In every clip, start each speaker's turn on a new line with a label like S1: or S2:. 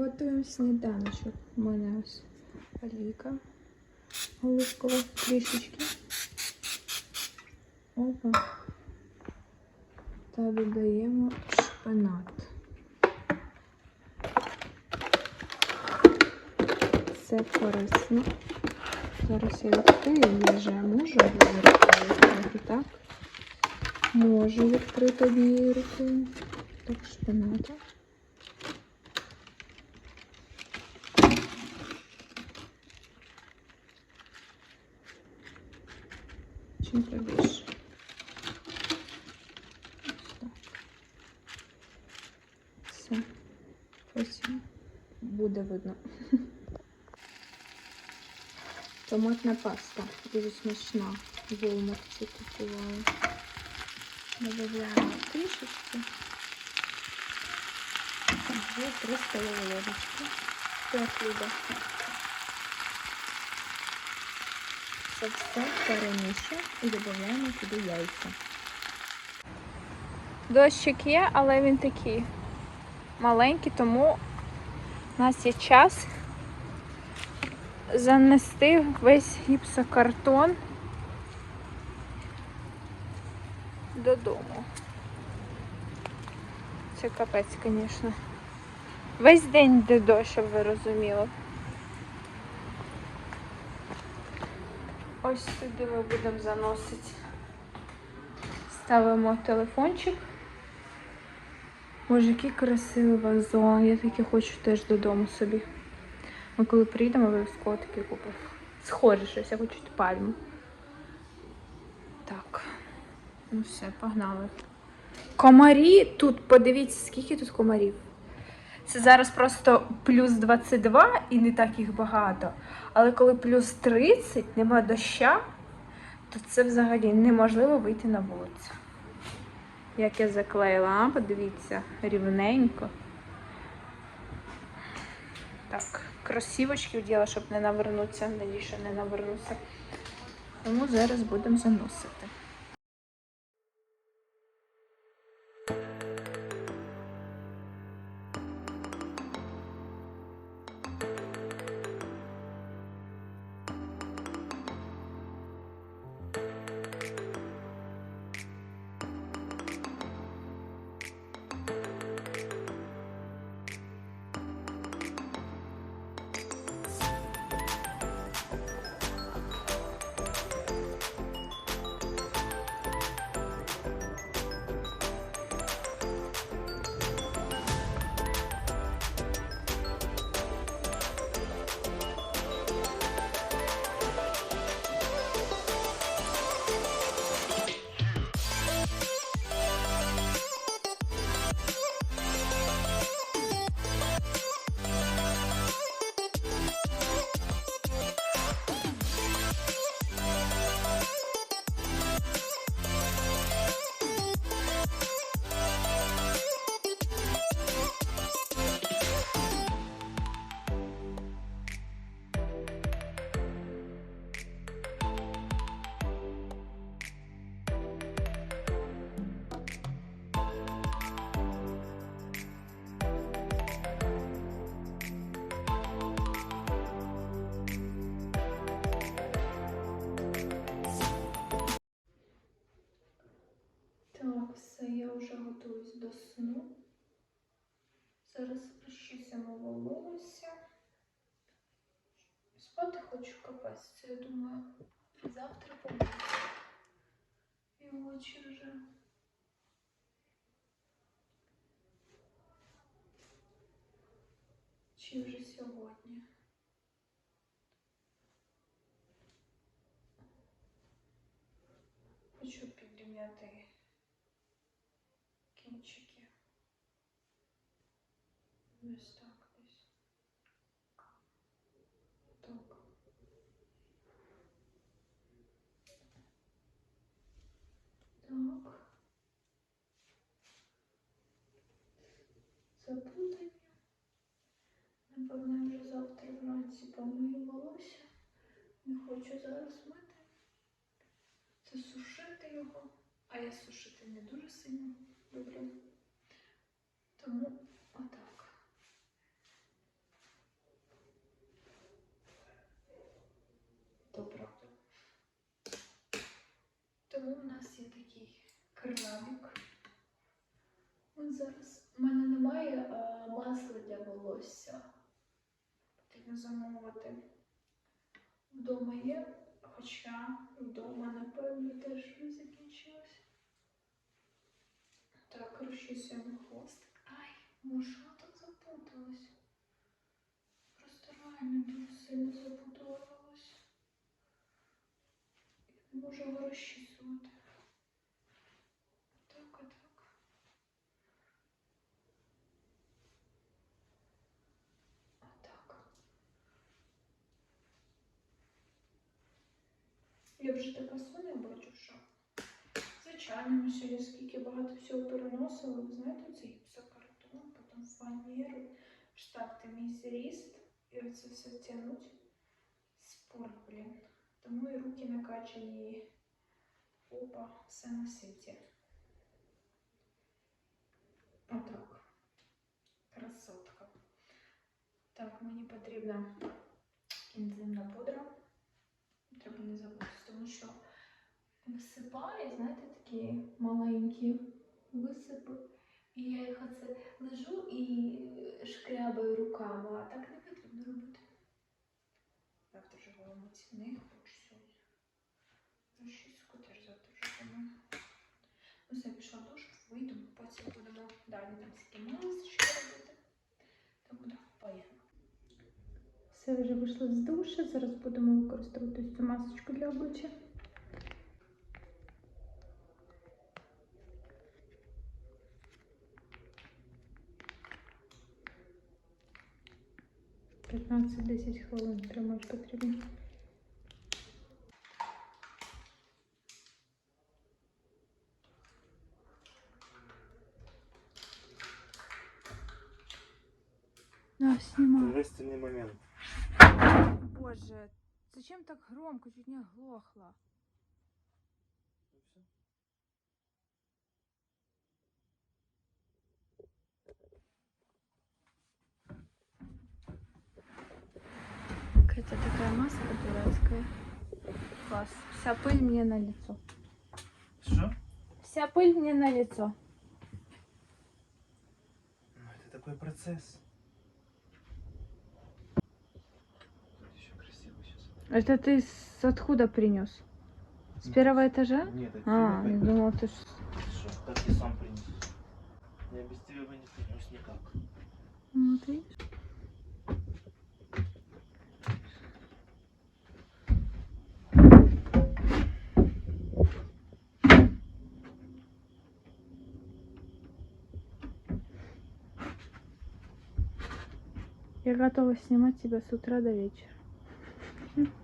S1: Готуємо сніданочок. У мене ось олійка оливкова трішечки. Опа. Та додаємо шпинат. Це корисно. Зараз я відкрию, я вже можу трохи так. Можу відкрити однією рукою. Так, шпината. Чим. Ось так. Все. Потім буде видно. Томатна паста. Дуже смачна. В Walmart купувала. Добавляємо трішечки. 3 столові ложечки. Це хліба. Це все перемішуємо і додаємо туди яйця. Дощик є, але він такий маленький, тому у нас є час занести весь гіпсокартон додому. Це капець, звісно. Весь день йде дощ, щоб ви розуміли. Ось сюди ми будемо заносити. Ставимо телефончик. Боже, який красивий вазон. Я таки хочу теж додому собі. Ми коли приїдемо, обов'язково таки купив. Схоже щось, я хочу пальму. Так. Ну все, погнали. Комарі тут, подивіться, скільки тут комарів. Це зараз просто плюс 22 і не так їх багато. Але коли плюс 30, нема доща, то це взагалі неможливо вийти на вулицю. Як я заклеїла, а? подивіться, рівненько. Так, кросівочки вділа, щоб не навернутися, надіюсь, не навернуся. Тому зараз будемо заносити. Так, все, я вже готуюсь до сну. Зараз розчісимо волосся. Спати хочу капець. Це я думаю, завтра побуду. І очі вже. Чи вже сьогодні? Хочу підрівняти Не хочу зараз мити. Це сушити його, а я сушити не дуже сильно люблю. Тому отак. Добре. Тому в нас є такий кремик. От зараз в мене немає а, масла для волосся. Потрібно замовити. Вдома є, хоча вдома, напевно, теж закінчилось. Так, розчісуємо хвостик. Ай, може, так запуталась. Просто реально дуже сильно запуталась. Може, розчісувати. Я вже така соня бачу, що. Звичайно, ми сьогодні скільки багато всього переносили. Ви знаєте, цей гіпсокартон, потім фанеру. Штабти мій зріст. І оце все тягнуть. Спорт, блін. Тому і руки накачані. і Опа, все на світі. Отак. Красотка. Так, мені потрібна інзимна пудра. Треба не забути, тому Що висипає, знаєте, такі маленькі висипи. І я їх оце лежу і шкрябаю руками, а так не потрібно робити. Завтра вже будемо ціни, хочу сьогодні. Розчіску теж завтра вже. Ну все, пішла душ, вийду, потім будемо далі там всякі масочки Все вже вийшло з душу, зараз будемо використовувати цю масочку для обличчя. П'ятнадцять-десять хвилин тримати потрібно. Да, снимаю.
S2: Торжественный момент.
S1: Боже, зачем так громко? Чуть не оглохла. Какая-то такая маска дурацкая. Класс. Вся пыль мне на лицо.
S2: Что?
S1: Вся пыль мне на лицо.
S2: Ну, это такой процесс.
S1: Это ты с откуда принес? С первого этажа?
S2: Нет, это
S1: А, я
S2: пойдет.
S1: думала, ты ж...
S2: Что, как я сам принес? Я без тебя бы не принес никак.
S1: Ну, вот видишь. Я готова снимать тебя с утра до вечера.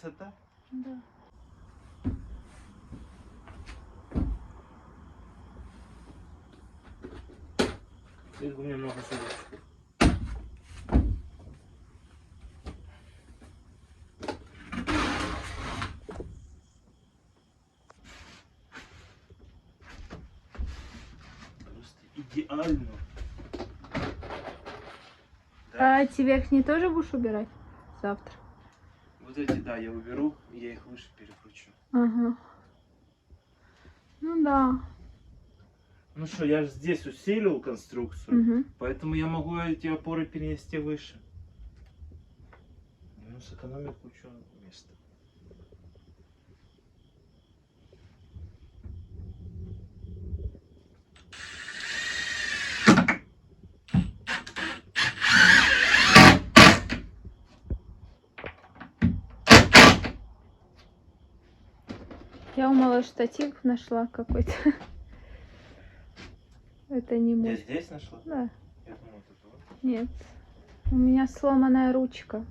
S2: Красота?
S1: Да.
S2: Их у меня много. Просто идеально. Да.
S1: А эти верхние тоже будешь убирать завтра?
S2: Вот эти, да, я уберу, и я их выше перекручу.
S1: Ага. Ну да.
S2: Ну что, я же здесь усилил конструкцию,
S1: Угу.
S2: поэтому я могу эти опоры перенести выше. Ну, сэкономить кучу места.
S1: думала, штатив нашла какой-то. Это не мой.
S2: Я здесь нашла?
S1: Да.
S2: Я думала, это вот.
S1: Нет. У меня сломанная ручка.